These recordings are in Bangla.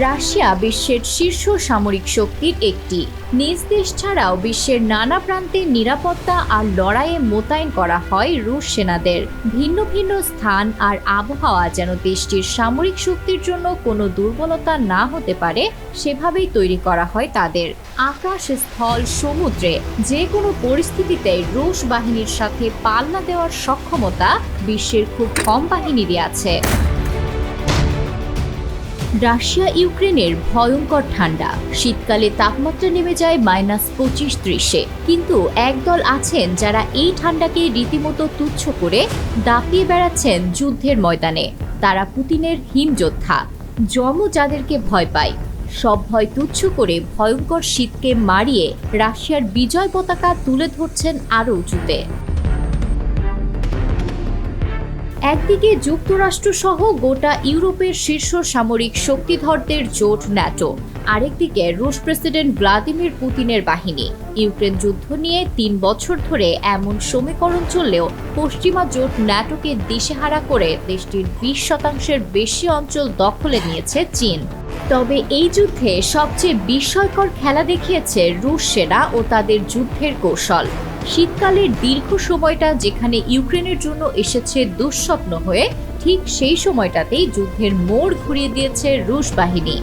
রাশিয়া বিশ্বের শীর্ষ সামরিক শক্তির একটি। নিজ দেশ ছাড়াও বিশ্বের নানা প্রান্তে নিরাপত্তা আর লড়াইয়ে মোতায়েন করা হয় রুশ সেনাদের। ভিন্ন ভিন্ন স্থান আর আবহাওয়া যেন দেশটির সামরিক শক্তির জন্য কোনো দুর্বলতা না হতে পারে, সেভাবেই তৈরি করা হয় তাদের। আকাশ স্থল সমুদ্রে যে কোনো পরিস্থিতিতে রুশ বাহিনীর সাথে পাল্লা দেওয়ার সক্ষমতা বিশ্বের খুব কম বাহিনীরই আছে। রাশিয়া ইউক্রেনের ভয়ঙ্কর ঠান্ডা। শীতকালে তাপমাত্রা নেমে যায় মাইনাস পঁচিশ ত্রিশে। কিন্তু একদল আছেন যারা এই ঠান্ডাকে রীতিমতো তুচ্ছ করে দাপিয়ে বেড়াচ্ছেন যুদ্ধের ময়দানে। তারা পুতিনের হিমযোদ্ধা। জম যাদেরকে ভয় পায়। সব ভয় তুচ্ছ করে ভয়ঙ্কর শীতকে মারিয়ে রাশিয়ার বিজয় পতাকা তুলে ধরছেন আরও উঁচুতে। একদিকে যুক্তরাষ্ট্র সহ গোটা ইউরোপের শীর্ষ সামরিক শক্তিধরদের জোট ন্যাটো, আরেকদিকে রুশ প্রেসিডেন্ট ভ্লাদিমির পুতিনের বাহিনী। ইউক্রেন যুদ্ধ নিয়ে তিন বছর ধরে এমন সমীকরণ চললেও পশ্চিমা জোট ন্যাটোকে দিশেহারা করে দেশটির বিশ শতাংশের বেশি অঞ্চল দখলে নিয়েছে চীন। তবে এই যুদ্ধে সবচেয়ে বিস্ময়কর খেলা দেখিয়েছে রুশ সেনা ও তাদের যুদ্ধের কৌশল। শীতকালের দীর্ঘ সময়টা যেখানে ইউক্রেনের জন্য এসেছে দুঃস্বপ্ন হয়ে, ঠিক সেই সময়টাতেই যুদ্ধের মোড় ঘুরিয়ে দিয়েছে রুশ বাহিনী।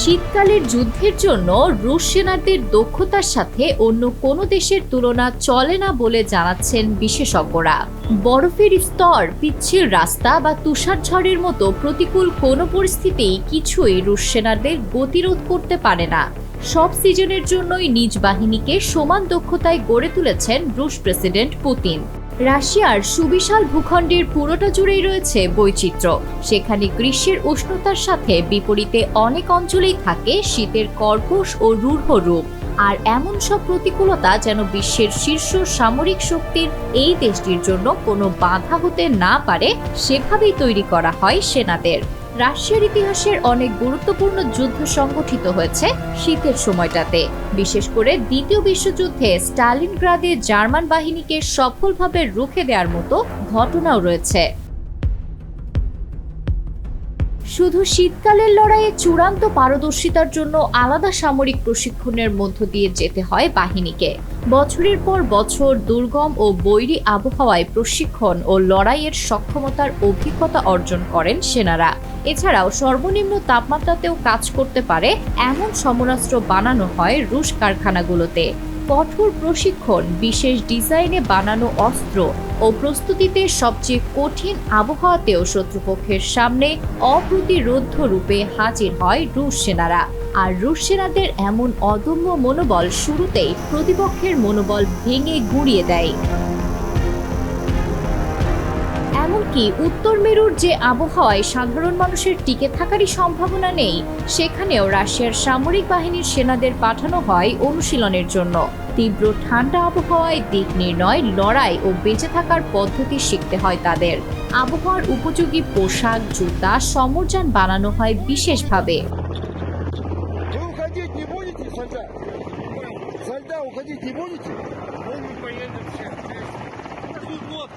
শীতকালের যুদ্ধের জন্য রুশ সেনাদের দক্ষতার সাথে অন্য কোনো দেশের তুলনা চলে না বলে জানাচ্ছেন বিশেষজ্ঞরা। বরফের স্তর, পিচ্ছিল রাস্তা বা তুষারঝড়ের মতো প্রতিকূল কোনো পরিস্থিতিই কিছুই রুশ সেনাদের গতিরোধ করতে পারে না। সব সিজনের জন্যই নিজ বাহিনীকে সমান দক্ষতায় গড়ে তুলেছেন রুশ প্রেসিডেন্ট পুতিন। রাশিয়ার সুবিশাল ভূখণ্ডের পুরোটা জুড়েই রয়েছে বৈচিত্র্য। সেখানে গ্রীষ্মের উষ্ণতার সাথে বিপরীতে অনেক অঞ্চলেই থাকে শীতের কর্কশ ও রূঢ় রূপ। আর এমন সব প্রতিকূলতা যেন বিশ্বের শীর্ষ সামরিক শক্তির এই দেশটির জন্য কোনো বাধা হতে না পারে, সেভাবেই তৈরি করা হয় সেনাদের। রাশিয়ার ইতিহাসের অনেক গুরুত্বপূর্ণ যুদ্ধ সংগঠিত হয়েছে শীতের সময়টাতে। বিশেষ করে দ্বিতীয় বিশ্বযুদ্ধে স্টালিনগ্রাদে জার্মান বাহিনীকে সফলভাবে রুখে দেওয়ার মতো ঘটনাও রয়েছে। শুধু শীতকালের লড়াইয়ে চূড়ান্ত পারদর্শিতার জন্য আলাদা সামরিক প্রশিক্ষণের মধ্য দিয়ে যেতে হয় বাহিনীকে। বছরের পর বছর দুর্গম ও বৈরী আবহাওয়ায় প্রশিক্ষণ ও লড়াইয়ের সক্ষমতার অভিজ্ঞতা অর্জন করেন সেনারা। এছাড়াও সর্বনিম্ন তাপমাত্রাতেও কাজ করতে পারে এমন সমরাস্ত্র বানানো হয় রুশ কারখানাগুলোতে। কঠোর প্রশিক্ষণ, বিশেষ ডিজাইনে বানানো অস্ত্র ও প্রস্তুতিতে সবচেয়ে কঠিন আবহাওয়াতেও শত্রুপক্ষের সামনে অপ্রতিরোধ্য রূপে হাজির হয় রুশ সেনারা। আর রুশ সেনাদের এমন অদম্য মনোবল শুরুতেই প্রতিপক্ষের মনোবল ভেঙে গুঁড়িয়ে দেয়। এমনকি উত্তর মেরুর যে আবহাওয়ায় সাধারণ মানুষের টিকে থাকারই সম্ভাবনা নেই সেখানেও রাশিয়ার সামরিক বাহিনীর সেনাদের পাঠানো হয় অনুশীলনের জন্য তীব্র ঠান্ডা আবহাওয়ায় দিক নির্ণয় লড়াই ও বেঁচে থাকার পদ্ধতি শিখতে হয় তাদের আবহাওয়ার উপযোগী পোশাক জুতা সমরযান বানানো হয় বিশেষভাবে уходить не будете? Мы не поедем сейчас. Тут.